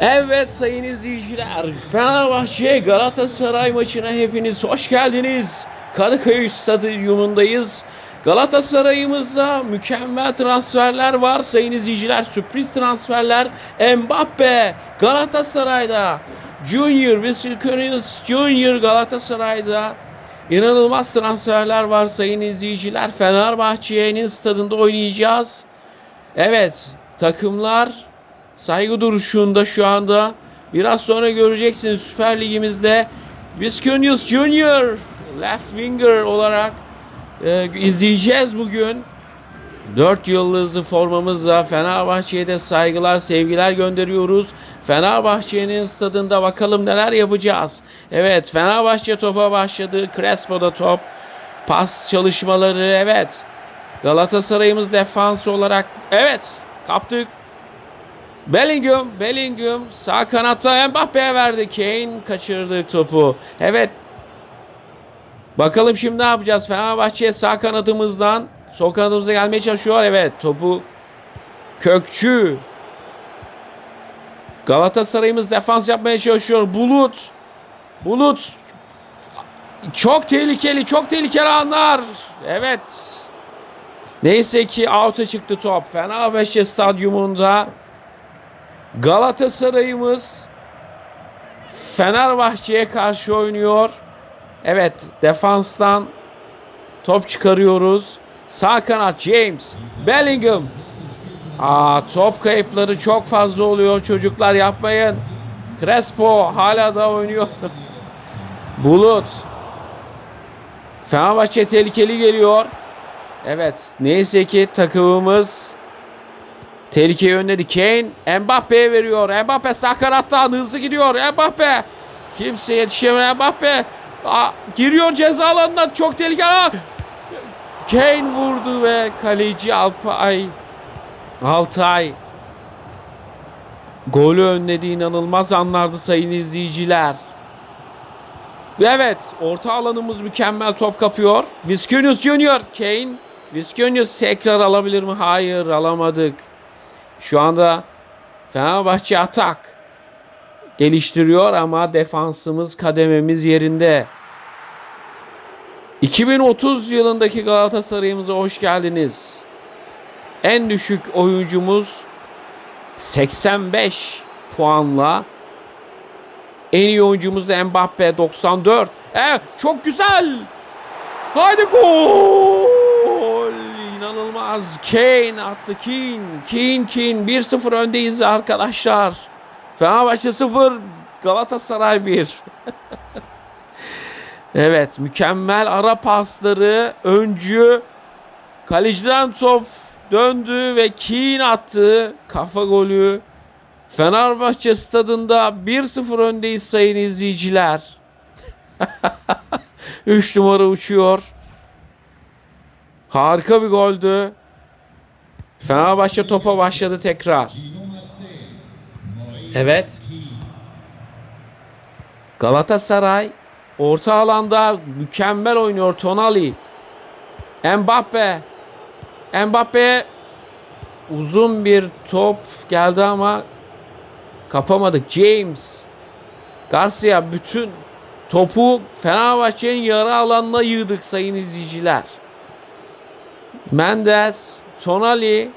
Evet sayın izleyiciler, Fenerbahçe Galatasaray maçına hepiniz hoş geldiniz. Kadıköy Stadyumundayız. Galatasaray'ımızda mükemmel transferler var sayın izleyiciler. Sürpriz transferler. Mbappe Galatasaray'da. Junior, Vinicius Junior Galatasaray'da. İnanılmaz transferler var sayın izleyiciler. Fenerbahçe'nin stadında oynayacağız. Evet, takımlar saygı duruşunda şu anda. Biraz sonra göreceksiniz Süper Ligimizde Visconius Junior left winger olarak e, izleyeceğiz bugün. 4 yıldızlı formamızla Fenerbahçe'ye de saygılar, sevgiler gönderiyoruz. Fenerbahçe'nin stadında bakalım neler yapacağız. Evet, Fenerbahçe topa başladı. Crespo'da top. Pas çalışmaları, evet. Galatasaray'ımız defans olarak, evet, kaptık. Bellingham, Bellingham sağ kanatta Mbappe'ye verdi. Kane kaçırdı topu. Evet. Bakalım şimdi ne yapacağız? Fenerbahçe sağ kanadımızdan sol kanadımıza gelmeye çalışıyor. Evet topu Kökçü. Galatasaray'ımız defans yapmaya çalışıyor. Bulut. Bulut. Çok tehlikeli, çok tehlikeli anlar. Evet. Neyse ki out'a çıktı top. Fenerbahçe stadyumunda Galatasaray'ımız Fenerbahçe'ye karşı oynuyor. Evet defanstan top çıkarıyoruz. Sağ kanat James Bellingham. Aa, top kayıpları çok fazla oluyor çocuklar yapmayın. Crespo hala da oynuyor. Bulut. Fenerbahçe tehlikeli geliyor. Evet neyse ki takımımız Tehlikeyi önledi. Kane Mbappe'ye veriyor. Mbappe sağ kanattan hızlı gidiyor. Mbappe. Kimse yetişemiyor. Mbappe. Aa, giriyor ceza alanına. Çok tehlikeli. Kane vurdu ve kaleci Alpay. Altay. Golü önledi. inanılmaz anlardı sayın izleyiciler. Ve Evet. Orta alanımız mükemmel top kapıyor. Visconius Junior. Kane. Visconius tekrar alabilir mi? Hayır alamadık. Şu anda Fenerbahçe atak geliştiriyor ama defansımız kadememiz yerinde. 2030 yılındaki Galatasaray'ımıza hoş geldiniz. En düşük oyuncumuz 85 puanla. En iyi oyuncumuz da Mbappe 94. Evet çok güzel. Haydi gol. İnanılmaz. Kane attı Kane. Kane Kane 1-0 öndeyiz arkadaşlar. Fenerbahçe 0 Galatasaray 1. evet mükemmel ara pasları öncü kaleciden top döndü ve Keane attı kafa golü. Fenerbahçe stadında 1-0 öndeyiz sayın izleyiciler. 3 numara uçuyor. Harika bir goldü. Fenerbahçe topa başladı tekrar. Evet. Galatasaray orta alanda mükemmel oynuyor Tonali. Mbappe. Mbappe uzun bir top geldi ama kapamadık. James. Garcia bütün topu Fenerbahçe'nin yarı alanına yığdık sayın izleyiciler. Mendes, Tonali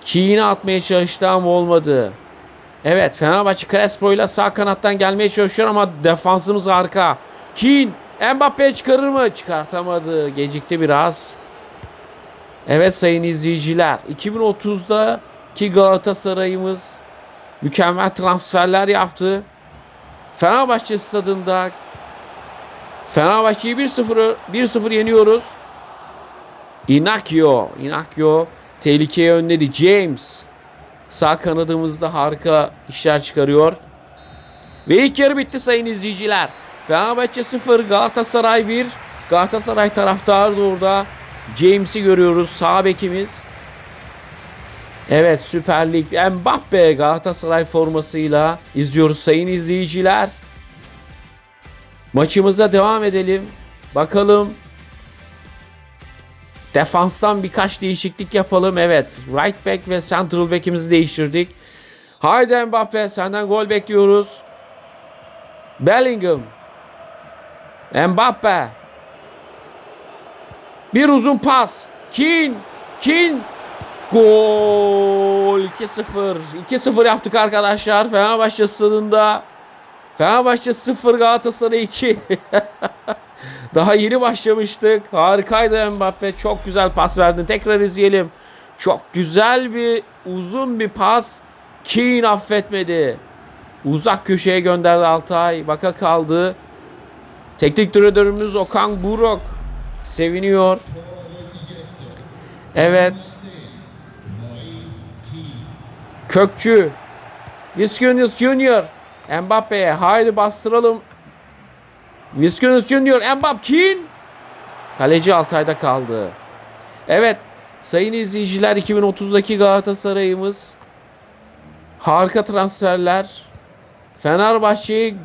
Keane'e atmaya çalıştı ama olmadı. Evet Fenerbahçe Crespo ile sağ kanattan gelmeye çalışıyor ama defansımız harika. Keane Mbappe'ye çıkarır mı? Çıkartamadı. Gecikti biraz. Evet sayın izleyiciler 2030'daki Galatasaray'ımız mükemmel transferler yaptı. Fenerbahçe stadında Fenerbahçe'yi 1-0 1-0 yeniyoruz. Inakio, Inakio tehlikeye önledi. James sağ kanadımızda harika işler çıkarıyor. Ve ilk yarı bitti sayın izleyiciler. Fenerbahçe 0, Galatasaray 1. Galatasaray taraftarı da orada. James'i görüyoruz sağ bekimiz. Evet Süper Lig Mbappe Galatasaray formasıyla izliyoruz sayın izleyiciler. Maçımıza devam edelim. Bakalım Defanstan birkaç değişiklik yapalım. Evet. Right back ve central back'imizi değiştirdik. Haydi Mbappe senden gol bekliyoruz. Bellingham. Mbappe. Bir uzun pas. Kin. Kin. Gol. 2-0. 2-0 yaptık arkadaşlar. Fenerbahçe stadında. Fenerbahçe 0 Galatasaray 2. Daha yeni başlamıştık. Harikaydı Mbappe. Çok güzel pas verdin. Tekrar izleyelim. Çok güzel bir uzun bir pas. Keane affetmedi. Uzak köşeye gönderdi Altay. Baka kaldı. Teknik direktörümüz Okan Buruk seviniyor. Evet. Kökçü. Visconius Junior. Mbappe'ye haydi bastıralım. Visconius Junior. Mbappe Keane. Kaleci Altay'da kaldı. Evet. Sayın izleyiciler 2030'daki Galatasaray'ımız harika transferler. Fenerbahçe'yi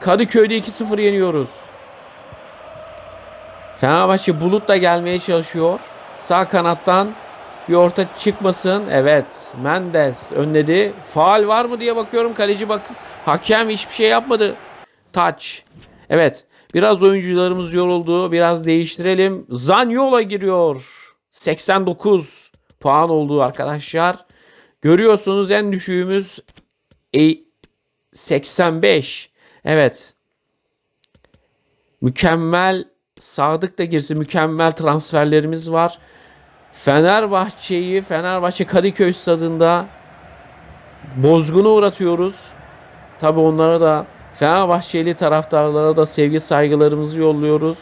Kadıköy'de 2-0 yeniyoruz. Fenerbahçe Bulut da gelmeye çalışıyor. Sağ kanattan bir orta çıkmasın. Evet. Mendes önledi. Faal var mı diye bakıyorum. Kaleci bak. Hakem hiçbir şey yapmadı. Touch. Evet. Biraz oyuncularımız yoruldu. Biraz değiştirelim. Zanyola giriyor. 89 puan oldu arkadaşlar. Görüyorsunuz en düşüğümüz e, 85. Evet. Mükemmel Sadık da girsin. Mükemmel transferlerimiz var. Fenerbahçe'yi Fenerbahçe Kadıköy stadında bozguna uğratıyoruz. Tabi onlara da Fenerbahçeli taraftarlara da sevgi saygılarımızı yolluyoruz.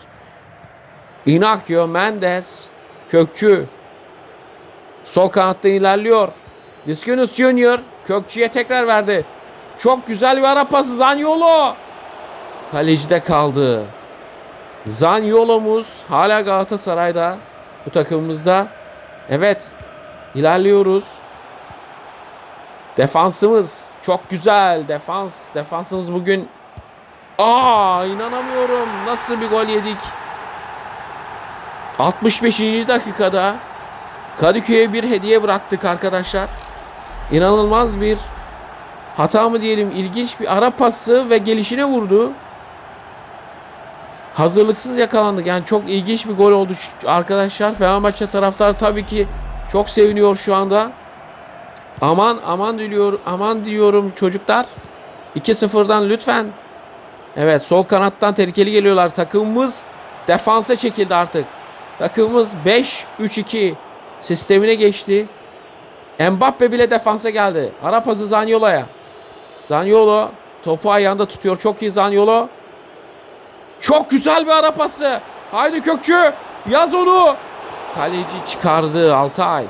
Inakio Mendes Kökçü sol kanatta ilerliyor. Visconius Junior Kökçü'ye tekrar verdi. Çok güzel bir ara pası Zaniolo. Kalecide kaldı. Zaniolo'muz hala Galatasaray'da bu takımımızda. Evet. ilerliyoruz. Defansımız çok güzel. Defans defansımız bugün Aa inanamıyorum. Nasıl bir gol yedik? 65. dakikada Kadıköy'e bir hediye bıraktık arkadaşlar. İnanılmaz bir hata mı diyelim ilginç bir ara pası ve gelişine vurdu. Hazırlıksız yakalandık. Yani çok ilginç bir gol oldu arkadaşlar. Fenerbahçe taraftar tabii ki çok seviniyor şu anda. Aman aman diliyor aman diyorum çocuklar. 2-0'dan lütfen. Evet sol kanattan tehlikeli geliyorlar. Takımımız defansa çekildi artık. Takımımız 5-3-2 sistemine geçti. Mbappe bile defansa geldi. Ara pası. Zaniolo topu ayağında tutuyor. Çok iyi Zaniolo. Çok güzel bir ara pası. Haydi Kökçü. Yaz onu. Kaleci çıkardı Altay.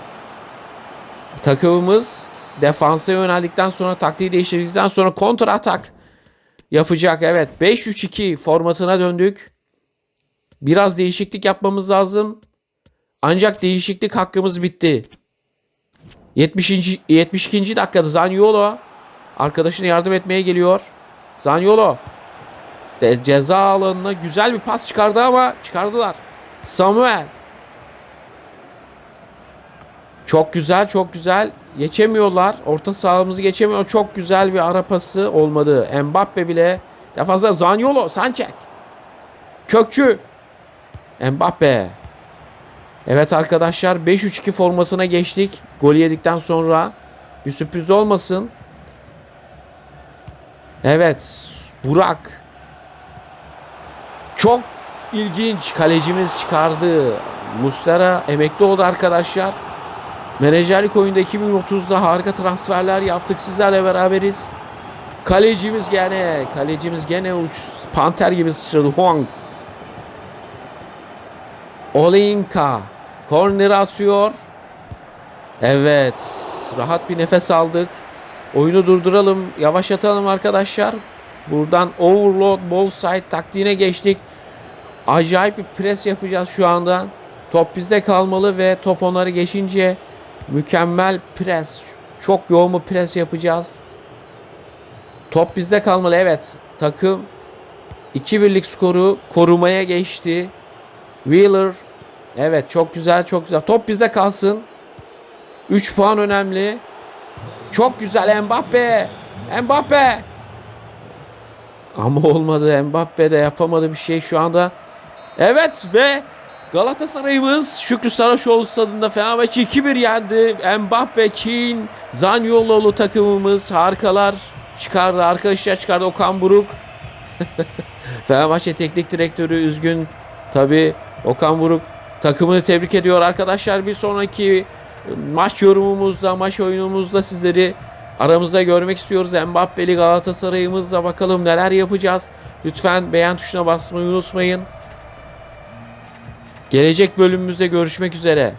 Takımımız defansa yöneldikten sonra taktiği değiştirdikten sonra kontra atak yapacak. Evet 5-3-2 formatına döndük. Biraz değişiklik yapmamız lazım. Ancak değişiklik hakkımız bitti. 70. 72. dakikada Zaniolo arkadaşına yardım etmeye geliyor. Zaniolo ceza alanına güzel bir pas çıkardı ama çıkardılar. Samuel çok güzel çok güzel geçemiyorlar. Orta sahamızı geçemiyor. Çok güzel bir ara pası olmadı. Mbappe bile defansa Zaniolo Sanchez Kökçü Mbappe Evet arkadaşlar 5-3-2 formasına geçtik. Gol yedikten sonra bir sürpriz olmasın. Evet Burak çok ilginç kalecimiz çıkardı. Muslera emekli oldu arkadaşlar. Menajerlik oyunda 2030'da harika transferler yaptık. Sizlerle beraberiz. Kalecimiz gene, kalecimiz gene uç panter gibi sıçradı. Huang. Olinka korner atıyor. Evet. Rahat bir nefes aldık. Oyunu durduralım. Yavaşlatalım arkadaşlar. Buradan overload ball side taktiğine geçtik. Acayip bir pres yapacağız şu anda. Top bizde kalmalı ve top onları geçince mükemmel pres. Çok yoğun bir pres yapacağız. Top bizde kalmalı. Evet. Takım 2-1'lik skoru korumaya geçti. Wheeler. Evet çok güzel çok güzel. Top bizde kalsın. 3 puan önemli. Çok güzel Mbappe. Mbappe. Ama olmadı. Mbappe de yapamadı bir şey şu anda. Evet ve Galatasaray'ımız Şükrü Saraçoğlu stadında Fenerbahçe 2-1 yendi. Mbappe, Keane, Zaniolo'lu takımımız harikalar çıkardı. Arkadaşlar çıkardı Okan Buruk. Fenerbahçe teknik direktörü üzgün. Tabi Okan Buruk takımını tebrik ediyor arkadaşlar. Bir sonraki maç yorumumuzda, maç oyunumuzda sizleri aramızda görmek istiyoruz. Mbappe'li Galatasaray'ımızla bakalım neler yapacağız. Lütfen beğen tuşuna basmayı unutmayın. Gelecek bölümümüzde görüşmek üzere.